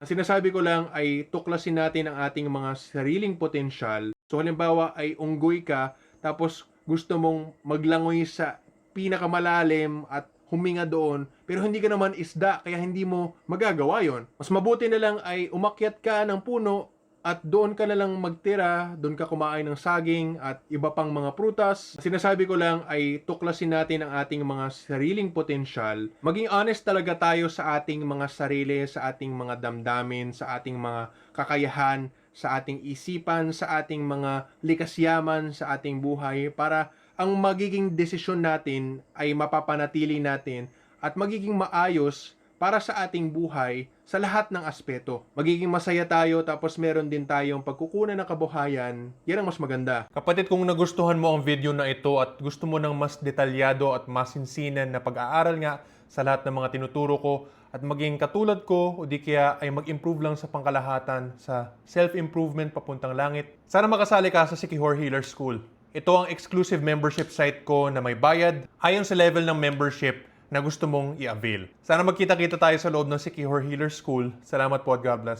Ang sinasabi ko lang ay tuklasin natin ang ating mga sariling potensyal. So halimbawa ay unggoy ka tapos gusto mong maglangoy sa pinakamalalim at huminga doon pero hindi ka naman isda kaya hindi mo magagawa yon. Mas mabuti na lang ay umakyat ka ng puno at doon ka na lang magtira, doon ka kumain ng saging at iba pang mga prutas. Sinasabi ko lang ay tuklasin natin ang ating mga sariling potensyal. Maging honest talaga tayo sa ating mga sarili, sa ating mga damdamin, sa ating mga kakayahan, sa ating isipan, sa ating mga likas yaman, sa ating buhay para ang magiging desisyon natin ay mapapanatili natin at magiging maayos para sa ating buhay sa lahat ng aspeto. Magiging masaya tayo tapos meron din tayong pagkukunan ng kabuhayan. Yan ang mas maganda. Kapatid, kung nagustuhan mo ang video na ito at gusto mo ng mas detalyado at masinsinan na pag-aaral nga sa lahat ng mga tinuturo ko at maging katulad ko o di kaya ay mag-improve lang sa pangkalahatan sa self-improvement papuntang langit, sana makasali ka sa Sikihor Healer School. Ito ang exclusive membership site ko na may bayad ayon sa level ng membership na gusto mong i-avail. Sana magkita-kita tayo sa loob ng Sikihor Healer School. Salamat po at God bless.